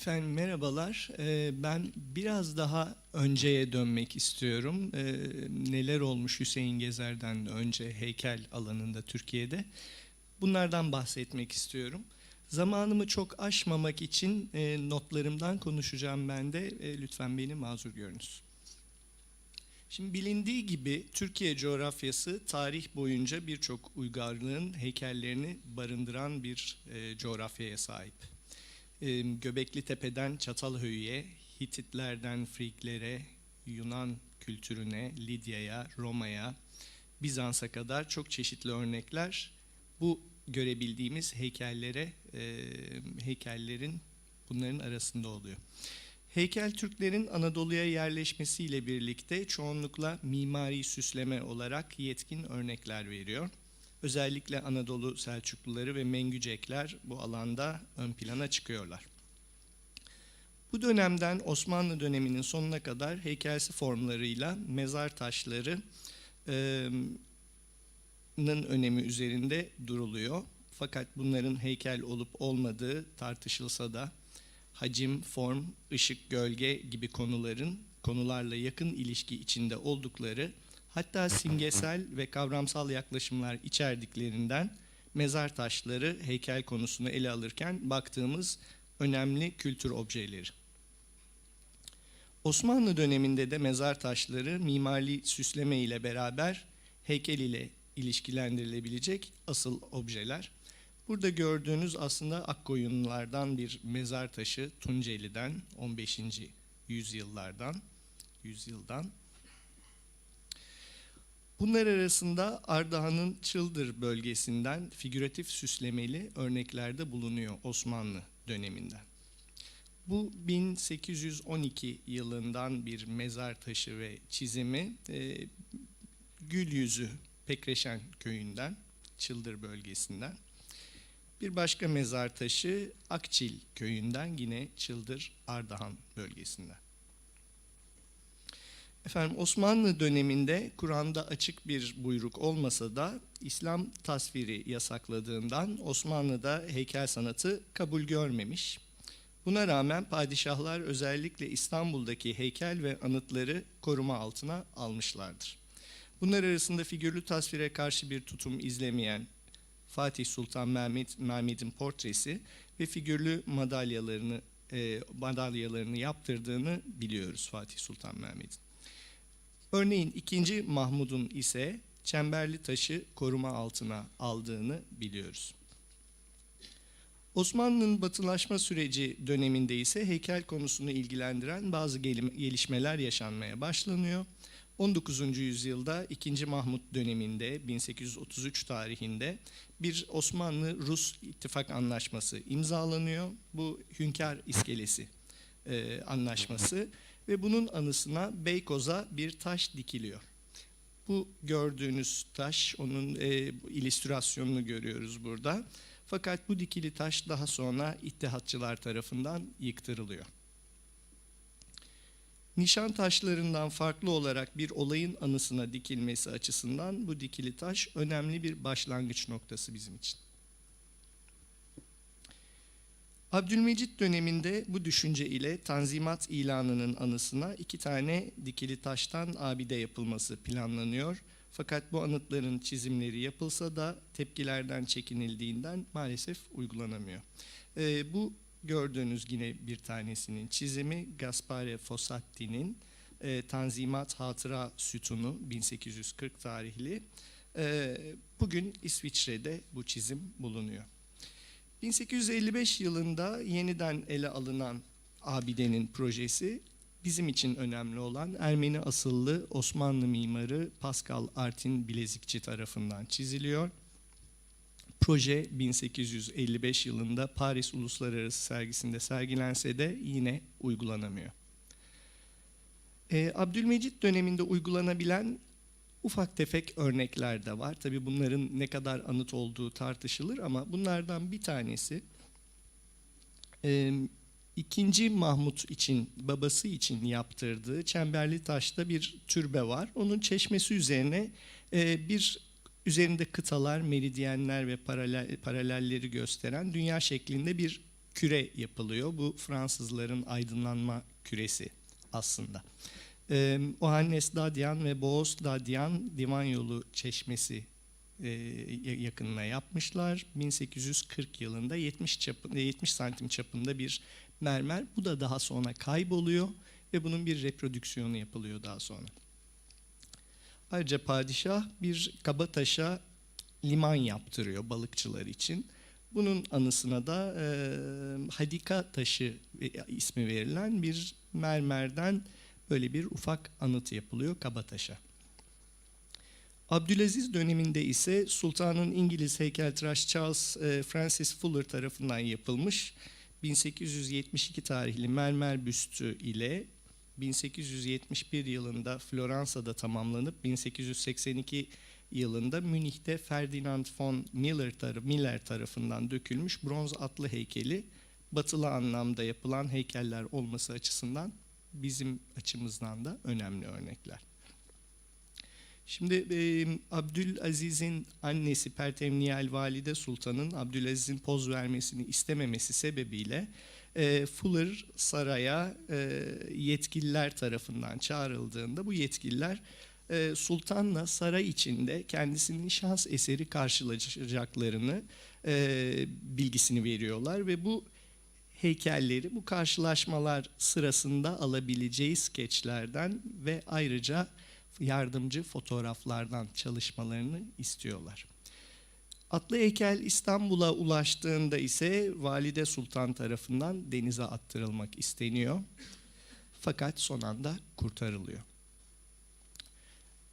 Efendim merhabalar. Ee, Ben biraz daha önceye dönmek istiyorum. Ee, Neler olmuş Hüseyin Gezer'den önce heykel alanında Türkiye'de. Bunlardan bahsetmek istiyorum. Zamanımı çok aşmamak için e, notlarımdan konuşacağım ben de. E, Lütfen beni mazur görünüz. Şimdi bilindiği gibi Türkiye coğrafyası tarih boyunca birçok uygarlığın heykellerini barındıran bir e, coğrafyaya sahip. Göbekli Tepe'den Çatalhöyük'e, Hititlerden Friglere, Yunan kültürüne, Lidya'ya, Roma'ya, Bizans'a kadar çok çeşitli örnekler bu görebildiğimiz heykellere, heykellerin bunların arasında oluyor. Heykel Türklerin Anadolu'ya yerleşmesiyle birlikte çoğunlukla mimari süsleme olarak yetkin örnekler veriyor. Özellikle Anadolu Selçukluları ve Mengücekler bu alanda ön plana çıkıyorlar. Bu dönemden Osmanlı döneminin sonuna kadar heykelsi formlarıyla mezar taşları nın önemi üzerinde duruluyor. Fakat bunların heykel olup olmadığı tartışılsa da hacim, form, ışık, gölge gibi konuların konularla yakın ilişki içinde oldukları hatta simgesel ve kavramsal yaklaşımlar içerdiklerinden mezar taşları heykel konusunu ele alırken baktığımız önemli kültür objeleri. Osmanlı döneminde de mezar taşları mimari süsleme ile beraber heykel ile ilişkilendirilebilecek asıl objeler. Burada gördüğünüz aslında Akkoyunlulardan bir mezar taşı Tunceli'den 15. yüzyıllardan yüzyıldan. Bunlar arasında Ardahan'ın Çıldır bölgesinden figüratif süslemeli örneklerde bulunuyor Osmanlı döneminden. Bu 1812 yılından bir mezar taşı ve çizimi e, Gül Yüzü Pekreşen köyünden, Çıldır bölgesinden. Bir başka mezar taşı Akçil köyünden yine Çıldır Ardahan bölgesinden. Efendim Osmanlı döneminde Kur'an'da açık bir buyruk olmasa da İslam tasviri yasakladığından Osmanlı'da heykel sanatı kabul görmemiş. Buna rağmen padişahlar özellikle İstanbul'daki heykel ve anıtları koruma altına almışlardır. Bunlar arasında figürlü tasvire karşı bir tutum izlemeyen Fatih Sultan Mehmet Mehmet'in portresi ve figürlü madalyalarını e, madalyalarını yaptırdığını biliyoruz Fatih Sultan Mehmet'in. Örneğin 2. Mahmud'un ise çemberli taşı koruma altına aldığını biliyoruz. Osmanlı'nın batılaşma süreci döneminde ise heykel konusunu ilgilendiren bazı gelişmeler yaşanmaya başlanıyor. 19. yüzyılda 2. Mahmut döneminde 1833 tarihinde bir Osmanlı-Rus ittifak anlaşması imzalanıyor. Bu Hünkar İskelesi e, anlaşması ve bunun anısına Beykoz'a bir taş dikiliyor. Bu gördüğünüz taş, onun e, illüstrasyonunu görüyoruz burada. Fakat bu dikili taş daha sonra ittihatçılar tarafından yıktırılıyor. Nişan taşlarından farklı olarak bir olayın anısına dikilmesi açısından bu dikili taş önemli bir başlangıç noktası bizim için. Abdülmecit döneminde bu düşünce ile Tanzimat ilanının anısına iki tane dikili taştan abide yapılması planlanıyor. Fakat bu anıtların çizimleri yapılsa da tepkilerden çekinildiğinden maalesef uygulanamıyor. Ee, bu gördüğünüz yine bir tanesinin çizimi Gaspare Fossati'nin e, Tanzimat Hatıra Sütunu 1840 tarihli. E, bugün İsviçre'de bu çizim bulunuyor. 1855 yılında yeniden ele alınan abidenin projesi bizim için önemli olan Ermeni asıllı Osmanlı mimarı Pascal Artin Bilezikçi tarafından çiziliyor. Proje 1855 yılında Paris Uluslararası Sergisi'nde sergilense de yine uygulanamıyor. Ee, Abdülmecit döneminde uygulanabilen ufak tefek örnekler de var. Tabi bunların ne kadar anıt olduğu tartışılır ama bunlardan bir tanesi e, ikinci Mahmut için, babası için yaptırdığı Çemberli Taş'ta bir türbe var. Onun çeşmesi üzerine e, bir üzerinde kıtalar, meridyenler ve paralel, paralelleri gösteren dünya şeklinde bir küre yapılıyor. Bu Fransızların aydınlanma küresi aslında. E, Ohannes Dadyan ve Boğaz Dadyan Divan Yolu Çeşmesi e, yakınına yapmışlar. 1840 yılında 70 çapı, 70 santim çapında bir mermer. Bu da daha sonra kayboluyor ve bunun bir reprodüksiyonu yapılıyor daha sonra. Ayrıca padişah bir kaba taşa liman yaptırıyor balıkçılar için. Bunun anısına da e, Hadika taşı ismi verilen bir mermerden böyle bir ufak anıt yapılıyor Kabataş'a. Abdülaziz döneminde ise Sultan'ın İngiliz heykeltıraş Charles e, Francis Fuller tarafından yapılmış 1872 tarihli mermer büstü ile 1871 yılında Floransa'da tamamlanıp 1882 yılında Münih'te Ferdinand von Miller, tarafı, Miller tarafından dökülmüş bronz atlı heykeli batılı anlamda yapılan heykeller olması açısından bizim açımızdan da önemli örnekler. Şimdi e, Abdülaziz'in annesi Pertemniyel Valide Sultan'ın Abdülaziz'in poz vermesini istememesi sebebiyle e, Fuller saraya e, yetkililer tarafından çağrıldığında bu yetkililer e, sultanla saray içinde kendisinin şans eseri karşılayacaklarını e, bilgisini veriyorlar ve bu heykelleri bu karşılaşmalar sırasında alabileceği skeçlerden ve ayrıca yardımcı fotoğraflardan çalışmalarını istiyorlar. Atlı heykel İstanbul'a ulaştığında ise Valide Sultan tarafından denize attırılmak isteniyor. Fakat son anda kurtarılıyor.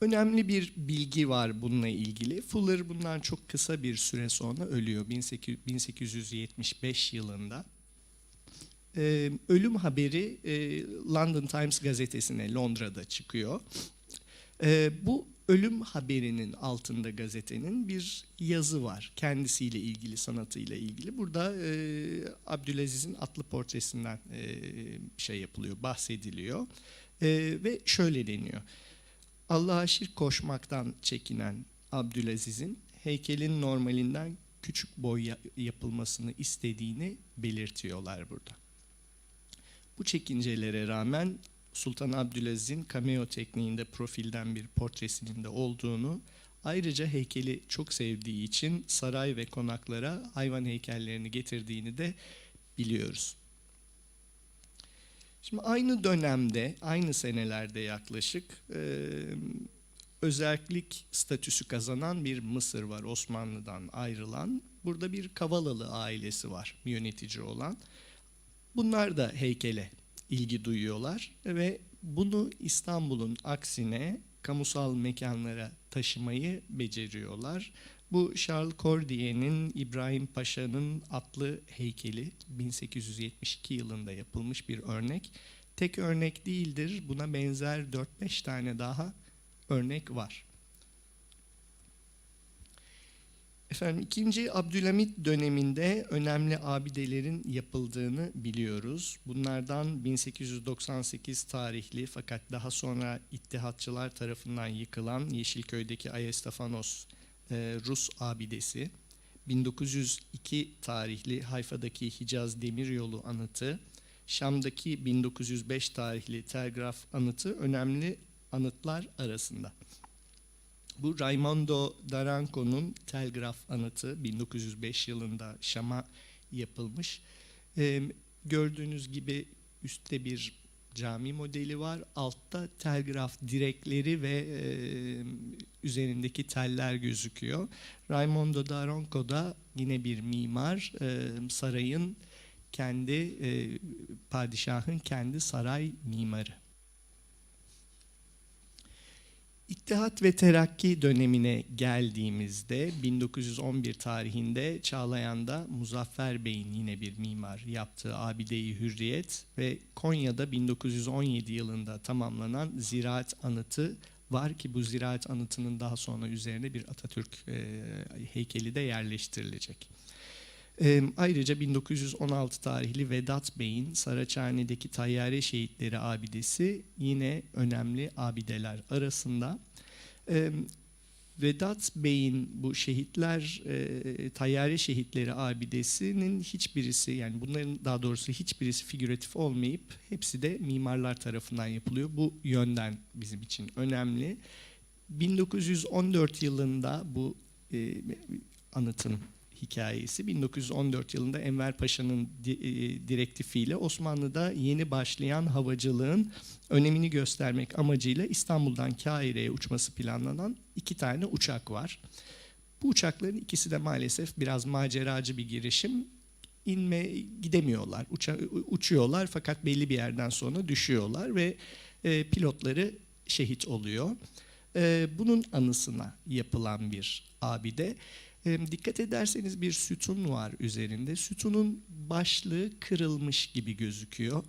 Önemli bir bilgi var bununla ilgili. Fuller bundan çok kısa bir süre sonra ölüyor 1875 yılında. Ee, ölüm haberi e, London Times gazetesine Londra'da çıkıyor. Ee, bu ölüm haberinin altında gazetenin bir yazı var. Kendisiyle ilgili, sanatıyla ilgili. Burada e, Abdülaziz'in atlı portresinden e, şey yapılıyor, bahsediliyor. E, ve şöyle deniyor. Allah'a şirk koşmaktan çekinen Abdülaziz'in heykelin normalinden küçük boy yapılmasını istediğini belirtiyorlar burada. Bu çekincelere rağmen Sultan Abdülaziz'in cameo tekniğinde profilden bir portresinin de olduğunu, ayrıca heykeli çok sevdiği için saray ve konaklara hayvan heykellerini getirdiğini de biliyoruz. Şimdi aynı dönemde, aynı senelerde yaklaşık e, özellik statüsü kazanan bir Mısır var Osmanlı'dan ayrılan. Burada bir Kavalalı ailesi var yönetici olan. Bunlar da heykele ilgi duyuyorlar ve bunu İstanbul'un aksine kamusal mekanlara taşımayı beceriyorlar. Bu Charles Cordier'in İbrahim Paşa'nın atlı heykeli 1872 yılında yapılmış bir örnek. Tek örnek değildir. Buna benzer 4-5 tane daha örnek var. Efendim ikinci Abdülhamit döneminde önemli abidelerin yapıldığını biliyoruz. Bunlardan 1898 tarihli fakat daha sonra İttihatçılar tarafından yıkılan Yeşilköy'deki Ayestafanos e, Rus abidesi, 1902 tarihli Hayfa'daki Hicaz Demiryolu anıtı, Şam'daki 1905 tarihli Telgraf anıtı önemli anıtlar arasında. Bu Raimondo Daranco'nun Telgraf anıtı 1905 yılında Şam'a yapılmış. Ee, gördüğünüz gibi üstte bir cami modeli var. Altta telgraf direkleri ve e, üzerindeki teller gözüküyor. Raimondo Daronco da yine bir mimar. E, sarayın kendi e, padişahın kendi saray mimarı. İttihat ve Terakki dönemine geldiğimizde 1911 tarihinde Çağlayan'da Muzaffer Bey'in yine bir mimar yaptığı Abide-i Hürriyet ve Konya'da 1917 yılında tamamlanan Ziraat Anıtı var ki bu Ziraat Anıtı'nın daha sonra üzerine bir Atatürk heykeli de yerleştirilecek. E, ayrıca 1916 tarihli Vedat Bey'in Saraçhane'deki Tayyare Şehitleri abidesi yine önemli abideler arasında. E, Vedat Bey'in bu şehitler, e, tayyare şehitleri abidesinin hiçbirisi yani bunların daha doğrusu hiçbirisi figüratif olmayıp hepsi de mimarlar tarafından yapılıyor. Bu yönden bizim için önemli. 1914 yılında bu e, anıtın hikayesi 1914 yılında Enver Paşa'nın e, direktifiyle Osmanlı'da yeni başlayan havacılığın önemini göstermek amacıyla İstanbul'dan Kahire'ye uçması planlanan iki tane uçak var. Bu uçakların ikisi de maalesef biraz maceracı bir girişim. İnme gidemiyorlar, uça, uçuyorlar fakat belli bir yerden sonra düşüyorlar ve e, pilotları şehit oluyor. E, bunun anısına yapılan bir abide. Dikkat ederseniz bir sütun var üzerinde. Sütunun başlığı kırılmış gibi gözüküyor.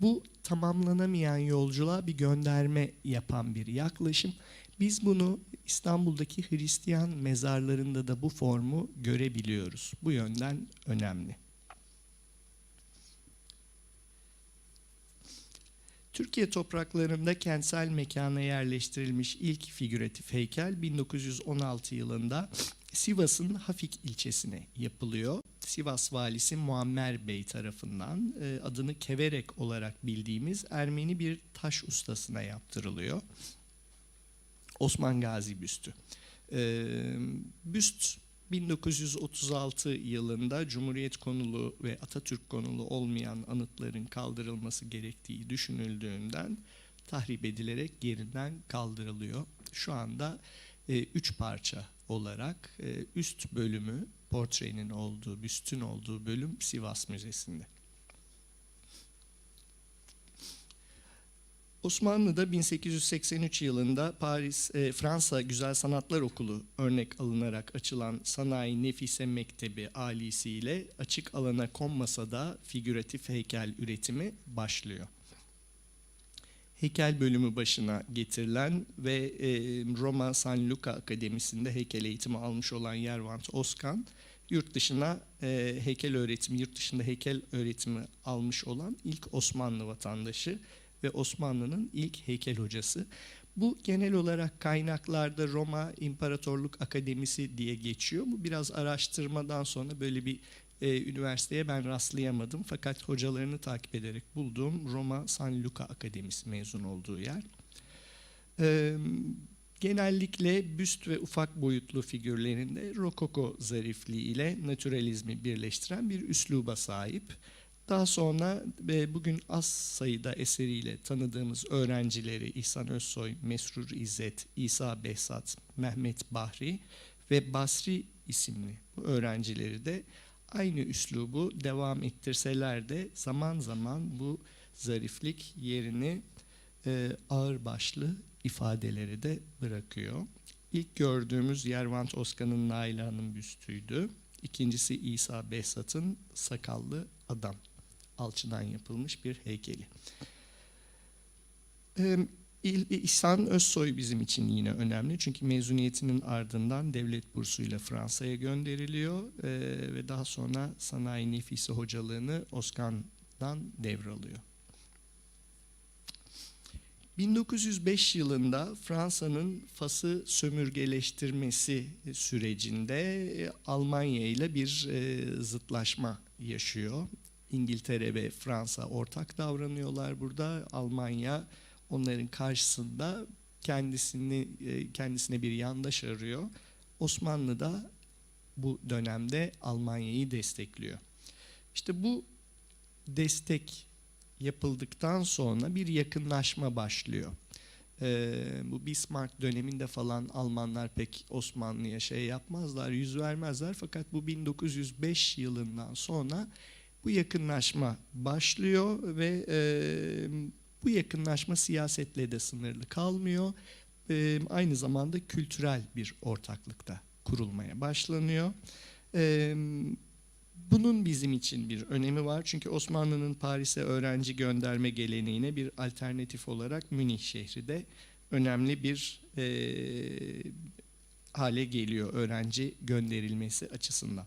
Bu tamamlanamayan yolculuğa bir gönderme yapan bir yaklaşım. Biz bunu İstanbul'daki Hristiyan mezarlarında da bu formu görebiliyoruz. Bu yönden önemli. Türkiye topraklarında kentsel mekana yerleştirilmiş ilk figüratif heykel 1916 yılında Sivas'ın Hafik ilçesine yapılıyor. Sivas valisi Muammer Bey tarafından e, adını Keverek olarak bildiğimiz Ermeni bir taş ustasına yaptırılıyor. Osman Gazi büstü. E, büst 1936 yılında Cumhuriyet konulu ve Atatürk konulu olmayan anıtların kaldırılması gerektiği düşünüldüğünden tahrip edilerek yerinden kaldırılıyor. Şu anda e, üç parça olarak e, üst bölümü portrenin olduğu, büstün olduğu bölüm Sivas Müzesi'nde. Osmanlı'da 1883 yılında Paris e, Fransa Güzel Sanatlar Okulu örnek alınarak açılan Sanayi Nefise Mektebi alisi ile açık alana konmasa da figüratif heykel üretimi başlıyor. Heykel bölümü başına getirilen ve e, Roma San Luca Akademisi'nde heykel eğitimi almış olan Yervant Oskan, yurt dışına e, heykel öğretimi, yurt dışında heykel öğretimi almış olan ilk Osmanlı vatandaşı ve Osmanlı'nın ilk heykel hocası. Bu genel olarak kaynaklarda Roma İmparatorluk Akademisi diye geçiyor. Bu biraz araştırmadan sonra böyle bir e, üniversiteye ben rastlayamadım. Fakat hocalarını takip ederek bulduğum Roma San Luca Akademisi mezun olduğu yer. E, genellikle büst ve ufak boyutlu figürlerinde rokoko zarifliği ile naturalizmi birleştiren bir üsluba sahip. Daha sonra ve bugün az sayıda eseriyle tanıdığımız öğrencileri İhsan Özsoy, Mesrur İzzet, İsa Behzat, Mehmet Bahri ve Basri isimli öğrencileri de aynı üslubu devam ettirseler de zaman zaman bu zariflik yerini e, ağırbaşlı ifadeleri de bırakıyor. İlk gördüğümüz Yervant Oskan'ın Naila'nın büstüydü. İkincisi İsa Behzat'ın sakallı adam alçıdan yapılmış bir heykeli. Ee, İhsan Özsoy bizim için yine önemli çünkü mezuniyetinin ardından devlet bursuyla Fransa'ya gönderiliyor ee, ve daha sonra sanayi nefisi hocalığını Oskan'dan devralıyor. 1905 yılında Fransa'nın Fas'ı sömürgeleştirmesi sürecinde e, Almanya ile bir e, zıtlaşma yaşıyor. İngiltere ve Fransa ortak davranıyorlar burada. Almanya onların karşısında kendisini e, kendisine bir yandaş arıyor. Osmanlı da bu dönemde Almanya'yı destekliyor. İşte bu destek yapıldıktan sonra bir yakınlaşma başlıyor. Ee, bu Bismarck döneminde falan Almanlar pek Osmanlı'ya şey yapmazlar, yüz vermezler. Fakat bu 1905 yılından sonra bu yakınlaşma başlıyor ve e, bu yakınlaşma siyasetle de sınırlı kalmıyor. E, aynı zamanda kültürel bir ortaklıkta kurulmaya başlanıyor. E, bunun bizim için bir önemi var. Çünkü Osmanlı'nın Paris'e öğrenci gönderme geleneğine bir alternatif olarak Münih şehri de önemli bir e, hale geliyor öğrenci gönderilmesi açısından.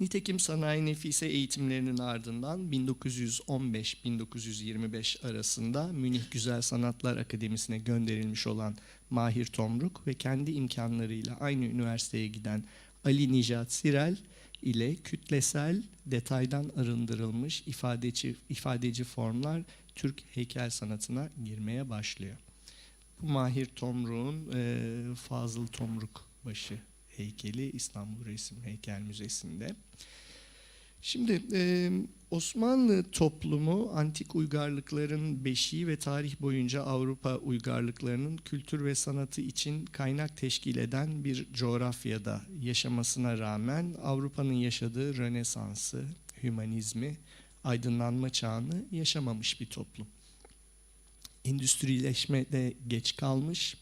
Nitekim sanayi nefise eğitimlerinin ardından 1915-1925 arasında Münih Güzel Sanatlar Akademisi'ne gönderilmiş olan Mahir Tomruk ve kendi imkanlarıyla aynı üniversiteye giden Ali Nicat Sirel ile kütlesel detaydan arındırılmış ifadeci, ifadeci formlar Türk heykel sanatına girmeye başlıyor. Bu Mahir Tomruk'un e, Fazıl Tomruk başı heykeli İstanbul Resim Heykel Müzesi'nde. Şimdi e, Osmanlı toplumu antik uygarlıkların beşiği ve tarih boyunca Avrupa uygarlıklarının kültür ve sanatı için kaynak teşkil eden bir coğrafyada yaşamasına rağmen Avrupa'nın yaşadığı Rönesans'ı, hümanizmi, aydınlanma çağını yaşamamış bir toplum. Endüstrileşme de geç kalmış,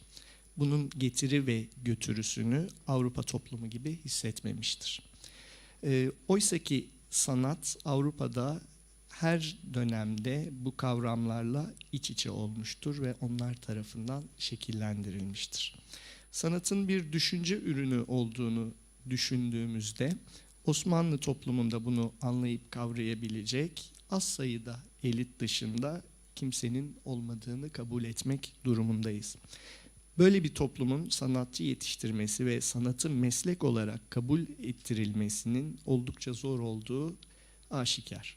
bunun getiri ve götürüsünü Avrupa toplumu gibi hissetmemiştir. E, Oysa ki sanat Avrupa'da her dönemde bu kavramlarla iç içe olmuştur ve onlar tarafından şekillendirilmiştir. Sanatın bir düşünce ürünü olduğunu düşündüğümüzde Osmanlı toplumunda bunu anlayıp kavrayabilecek az sayıda elit dışında kimsenin olmadığını kabul etmek durumundayız. Böyle bir toplumun sanatçı yetiştirmesi ve sanatı meslek olarak kabul ettirilmesinin oldukça zor olduğu aşikar.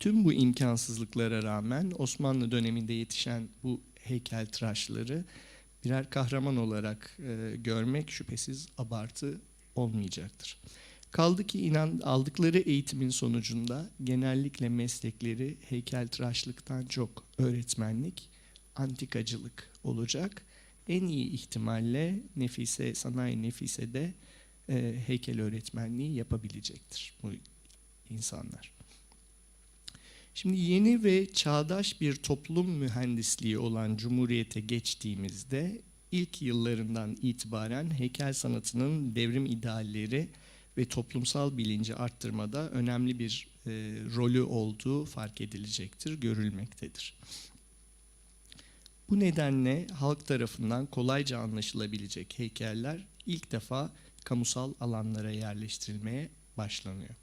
Tüm bu imkansızlıklara rağmen Osmanlı döneminde yetişen bu heykeltıraşları birer kahraman olarak e, görmek şüphesiz abartı olmayacaktır. Kaldı ki inan aldıkları eğitimin sonucunda genellikle meslekleri heykeltıraşlıktan çok öğretmenlik, antikacılık olacak. En iyi ihtimalle Nefise, Sanayi Nefise de e, heykel öğretmenliği yapabilecektir bu insanlar. Şimdi yeni ve çağdaş bir toplum mühendisliği olan Cumhuriyete geçtiğimizde ilk yıllarından itibaren heykel sanatının devrim idealleri ve toplumsal bilinci arttırmada önemli bir e, rolü olduğu fark edilecektir, görülmektedir. Bu nedenle halk tarafından kolayca anlaşılabilecek heykeller ilk defa kamusal alanlara yerleştirilmeye başlanıyor.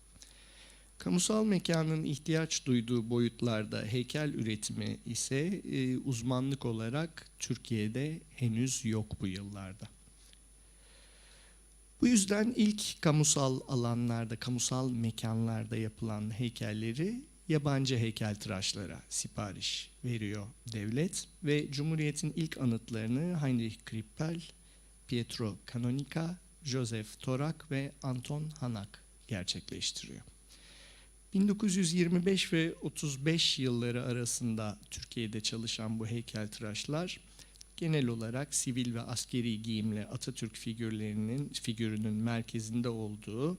Kamusal mekanın ihtiyaç duyduğu boyutlarda heykel üretimi ise e, uzmanlık olarak Türkiye'de henüz yok bu yıllarda. Bu yüzden ilk kamusal alanlarda, kamusal mekanlarda yapılan heykelleri yabancı heykeltıraşlara sipariş veriyor devlet ve Cumhuriyet'in ilk anıtlarını Heinrich Krippel, Pietro Canonica, Joseph Torak ve Anton Hanak gerçekleştiriyor. 1925 ve 35 yılları arasında Türkiye'de çalışan bu heykeltıraşlar genel olarak sivil ve askeri giyimle Atatürk figürlerinin figürünün merkezinde olduğu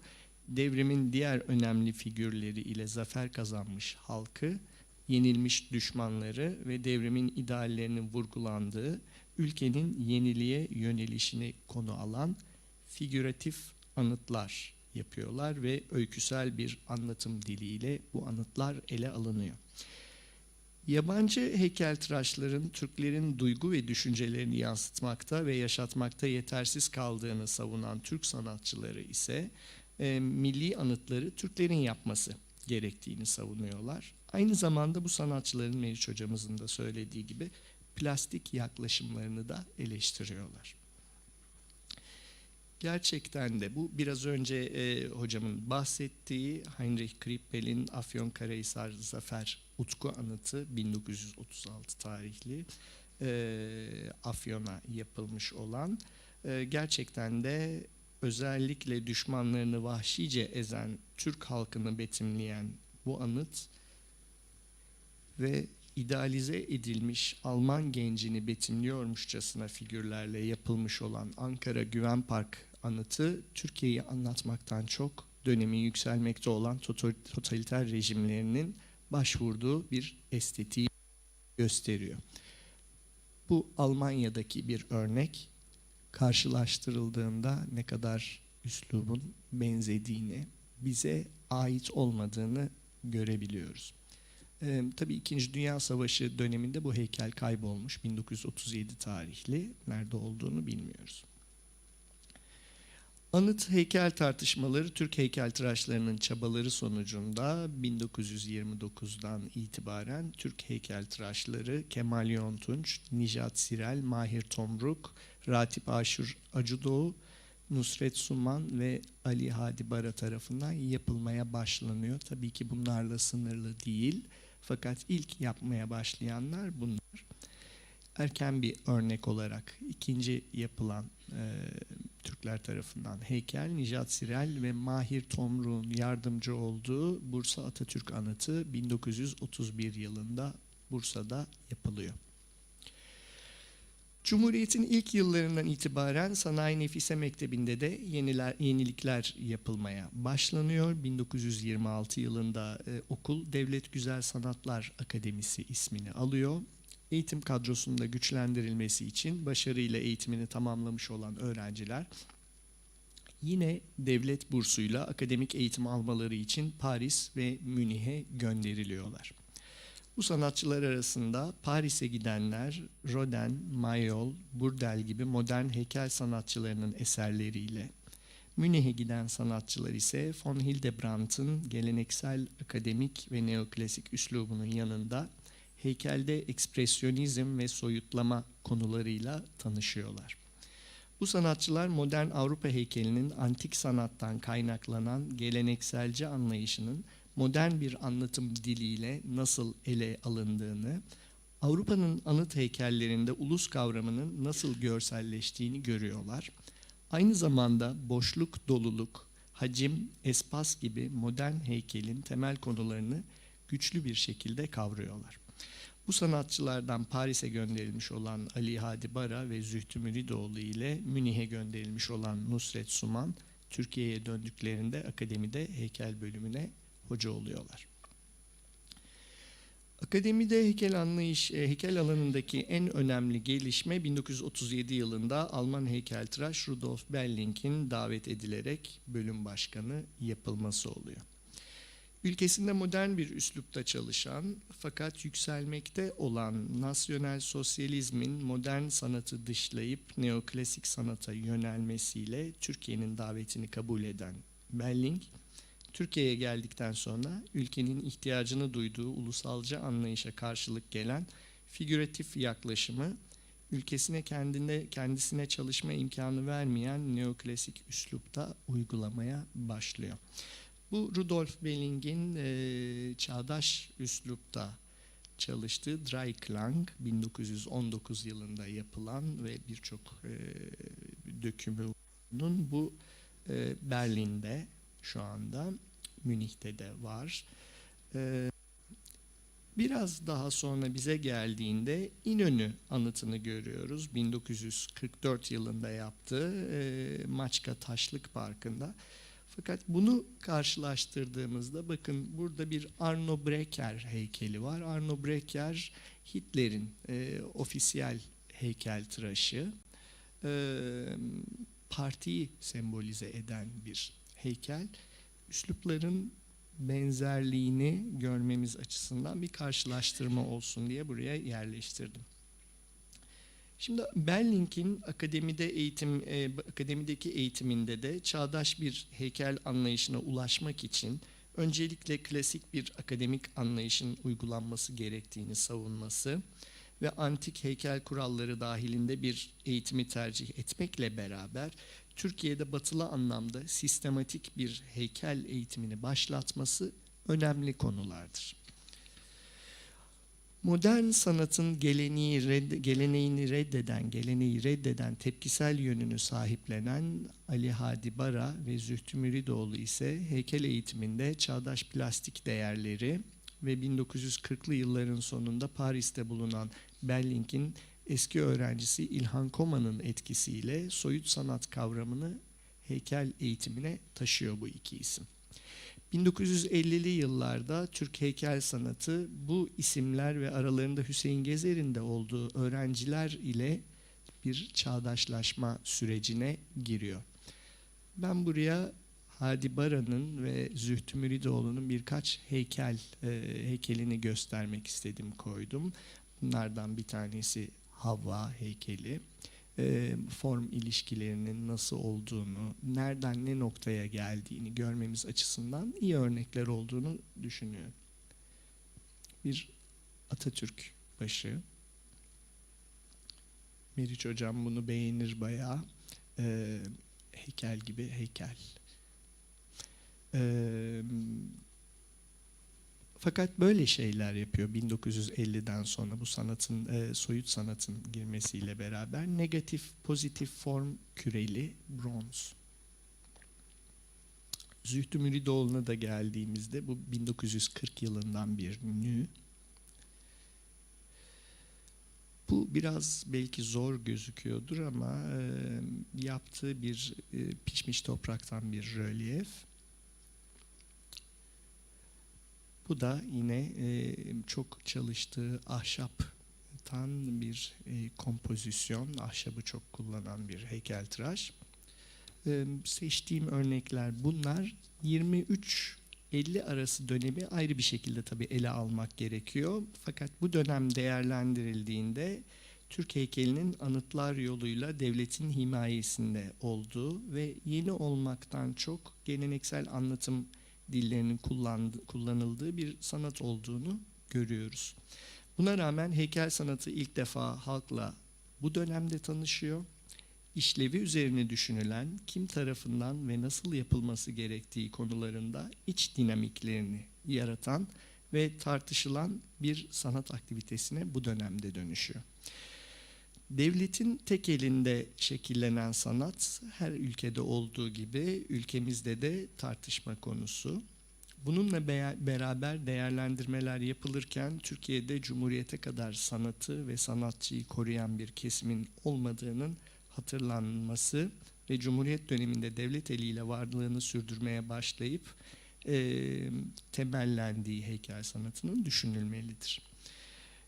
devrimin diğer önemli figürleri ile zafer kazanmış halkı, yenilmiş düşmanları ve devrimin ideallerinin vurgulandığı ülkenin yeniliğe yönelişini konu alan figüratif anıtlar yapıyorlar ve öyküsel bir anlatım diliyle bu anıtlar ele alınıyor. Yabancı heykeltıraşların Türklerin duygu ve düşüncelerini yansıtmakta ve yaşatmakta yetersiz kaldığını savunan Türk sanatçıları ise e, milli anıtları Türklerin yapması gerektiğini savunuyorlar. Aynı zamanda bu sanatçıların Meriç hocamızın da söylediği gibi plastik yaklaşımlarını da eleştiriyorlar. Gerçekten de bu biraz önce e, hocamın bahsettiği Heinrich Krippel'in Afyonkarahisar Zafer Utku Anıtı 1936 tarihli e, Afyon'a yapılmış olan e, gerçekten de özellikle düşmanlarını vahşice ezen Türk halkını betimleyen bu anıt ve idealize edilmiş Alman gencini betimliyormuşçasına figürlerle yapılmış olan Ankara Güven Park anıtı Türkiye'yi anlatmaktan çok dönemin yükselmekte olan totaliter rejimlerinin başvurduğu bir estetiği gösteriyor. Bu Almanya'daki bir örnek karşılaştırıldığında ne kadar üslubun benzediğini, bize ait olmadığını görebiliyoruz. Ee, tabii İkinci Dünya Savaşı döneminde bu heykel kaybolmuş. 1937 tarihli. Nerede olduğunu bilmiyoruz. Anıt heykel tartışmaları Türk heykeltıraşlarının çabaları sonucunda 1929'dan itibaren Türk heykeltıraşları Kemal Yontunç, Nijat Sirel, Mahir Tomruk, Ratip Aşur Acıdoğu, Nusret Suman ve Ali Hadi Bara tarafından yapılmaya başlanıyor. Tabii ki bunlarla sınırlı değil. Fakat ilk yapmaya başlayanlar bunlar. Erken bir örnek olarak ikinci yapılan e, Türkler tarafından heykel Nijat Sirel ve Mahir Tomruk'un yardımcı olduğu Bursa Atatürk Anıtı 1931 yılında Bursa'da yapılıyor. Cumhuriyet'in ilk yıllarından itibaren Sanayi Nefise Mektebi'nde de yeniler, yenilikler yapılmaya başlanıyor. 1926 yılında e, okul Devlet Güzel Sanatlar Akademisi ismini alıyor. Eğitim kadrosunda güçlendirilmesi için başarıyla eğitimini tamamlamış olan öğrenciler yine devlet bursuyla akademik eğitim almaları için Paris ve Münih'e gönderiliyorlar. Bu sanatçılar arasında Paris'e gidenler Rodin, Mayol, Burdel gibi modern heykel sanatçılarının eserleriyle, Münih'e giden sanatçılar ise von Hildebrandt'ın geleneksel akademik ve neoklasik üslubunun yanında heykelde ekspresyonizm ve soyutlama konularıyla tanışıyorlar. Bu sanatçılar modern Avrupa heykelinin antik sanattan kaynaklanan gelenekselci anlayışının modern bir anlatım diliyle nasıl ele alındığını, Avrupa'nın anıt heykellerinde ulus kavramının nasıl görselleştiğini görüyorlar. Aynı zamanda boşluk, doluluk, hacim, espas gibi modern heykelin temel konularını güçlü bir şekilde kavruyorlar. Bu sanatçılardan Paris'e gönderilmiş olan Ali Hadi Bara ve Zühtü Müridoğlu ile Münih'e gönderilmiş olan Nusret Suman, Türkiye'ye döndüklerinde akademide heykel bölümüne hoca oluyorlar. Akademide heykel anlayış, e, heykel alanındaki en önemli gelişme 1937 yılında Alman heykeltıraş Rudolf Belling'in davet edilerek bölüm başkanı yapılması oluyor. Ülkesinde modern bir üslupta çalışan fakat yükselmekte olan nasyonel sosyalizmin modern sanatı dışlayıp neoklasik sanata yönelmesiyle Türkiye'nin davetini kabul eden Belling, Türkiye'ye geldikten sonra ülkenin ihtiyacını duyduğu ulusalcı anlayışa karşılık gelen figüratif yaklaşımı ülkesine kendine kendisine çalışma imkanı vermeyen neoklasik üslupta uygulamaya başlıyor. Bu Rudolf Belling'in e, çağdaş üslupta çalıştığı Dreiklang 1919 yılında yapılan ve birçok e, dökümünün bu e, Berlin'de şu anda Münih'te de var. E, biraz daha sonra bize geldiğinde İnönü anıtını görüyoruz. 1944 yılında yaptığı e, Maçka Taşlık Parkı'nda. Fakat bunu karşılaştırdığımızda bakın burada bir Arno Breker heykeli var. Arno Breker Hitler'in e, ofisiyel heykeltıraşı. E, partiyi sembolize eden bir heykel. Üslupların benzerliğini görmemiz açısından bir karşılaştırma olsun diye buraya yerleştirdim. Şimdi Belling'in akademide eğitim e, akademideki eğitiminde de çağdaş bir heykel anlayışına ulaşmak için öncelikle klasik bir akademik anlayışın uygulanması gerektiğini savunması ve antik heykel kuralları dahilinde bir eğitimi tercih etmekle beraber Türkiye'de batılı anlamda sistematik bir heykel eğitimini başlatması önemli konulardır. Modern sanatın geleneği, redde, geleneğini reddeden, geleneği reddeden tepkisel yönünü sahiplenen Ali Hadi Bara ve Zühtü Müridoğlu ise heykel eğitiminde çağdaş plastik değerleri ve 1940'lı yılların sonunda Paris'te bulunan Belling'in eski öğrencisi İlhan Koma'nın etkisiyle soyut sanat kavramını heykel eğitimine taşıyor bu iki isim. 1950'li yıllarda Türk heykel sanatı bu isimler ve aralarında Hüseyin Gezer'in de olduğu öğrenciler ile bir çağdaşlaşma sürecine giriyor. Ben buraya Hadi Bara'nın ve Zühtü Müridoğlu'nun birkaç heykel e, heykelini göstermek istedim koydum. Bunlardan bir tanesi Havva heykeli. e, form ilişkilerinin nasıl olduğunu, nereden ne noktaya geldiğini görmemiz açısından iyi örnekler olduğunu düşünüyorum. Bir Atatürk başı. Meriç hocam bunu beğenir bayağı. E, heykel gibi heykel. E, fakat böyle şeyler yapıyor 1950'den sonra bu sanatın e, soyut sanatın girmesiyle beraber negatif pozitif form küreli bronz. Zühtü Müridoğlu'na da geldiğimizde bu 1940 yılından bir nü. Bu biraz belki zor gözüküyordur ama e, yaptığı bir e, pişmiş topraktan bir rölyef. Bu da yine e, çok çalıştığı ahşaptan bir e, kompozisyon. Ahşabı çok kullanan bir heykeltıraş. E, seçtiğim örnekler bunlar. 23-50 arası dönemi ayrı bir şekilde tabii ele almak gerekiyor. Fakat bu dönem değerlendirildiğinde Türk heykelinin anıtlar yoluyla devletin himayesinde olduğu ve yeni olmaktan çok geleneksel anlatım dillerinin kullanıldığı bir sanat olduğunu görüyoruz. Buna rağmen heykel sanatı ilk defa halkla bu dönemde tanışıyor. İşlevi üzerine düşünülen kim tarafından ve nasıl yapılması gerektiği konularında iç dinamiklerini yaratan ve tartışılan bir sanat aktivitesine bu dönemde dönüşüyor. Devletin tek elinde şekillenen sanat her ülkede olduğu gibi ülkemizde de tartışma konusu. Bununla beraber değerlendirmeler yapılırken Türkiye'de Cumhuriyete kadar sanatı ve sanatçıyı koruyan bir kesimin olmadığının hatırlanması ve Cumhuriyet döneminde devlet eliyle varlığını sürdürmeye başlayıp e, temellendiği heykel sanatının düşünülmelidir.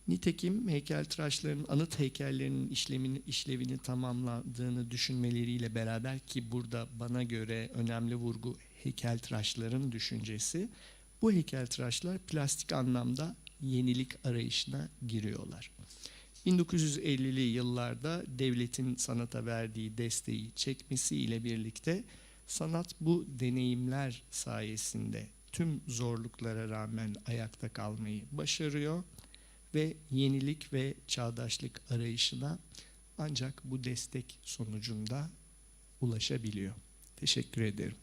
Nitekim heykeltıraşların anıt heykellerinin işlemini, işlevini tamamladığını düşünmeleriyle beraber ki burada bana göre önemli vurgu heykeltıraşların düşüncesi. Bu heykeltıraşlar plastik anlamda yenilik arayışına giriyorlar. 1950'li yıllarda devletin sanata verdiği desteği çekmesiyle birlikte sanat bu deneyimler sayesinde tüm zorluklara rağmen ayakta kalmayı başarıyor ve yenilik ve çağdaşlık arayışına ancak bu destek sonucunda ulaşabiliyor. Teşekkür ederim.